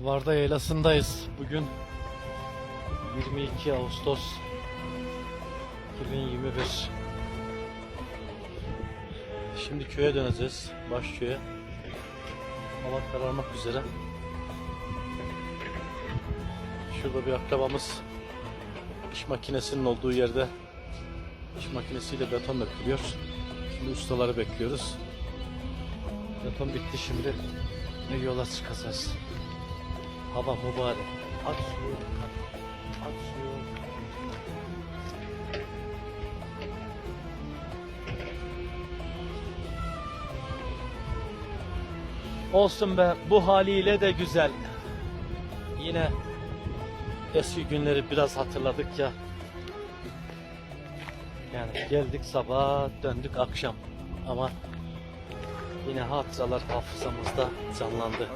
Varda Yaylası'ndayız. Bugün 22 Ağustos 2021. Şimdi köye döneceğiz. Başköy'e. Hava kararmak üzere. Şurada bir akrabamız iş makinesinin olduğu yerde iş makinesiyle beton dökülüyor. Şimdi ustaları bekliyoruz. Beton bitti şimdi. Ne yola çıkacağız. Hava mübarek. Aç suyu. Aç suyu. Olsun be bu haliyle de güzel. Yine eski günleri biraz hatırladık ya. Yani geldik sabah döndük akşam ama yine hatıralar hafızamızda canlandı.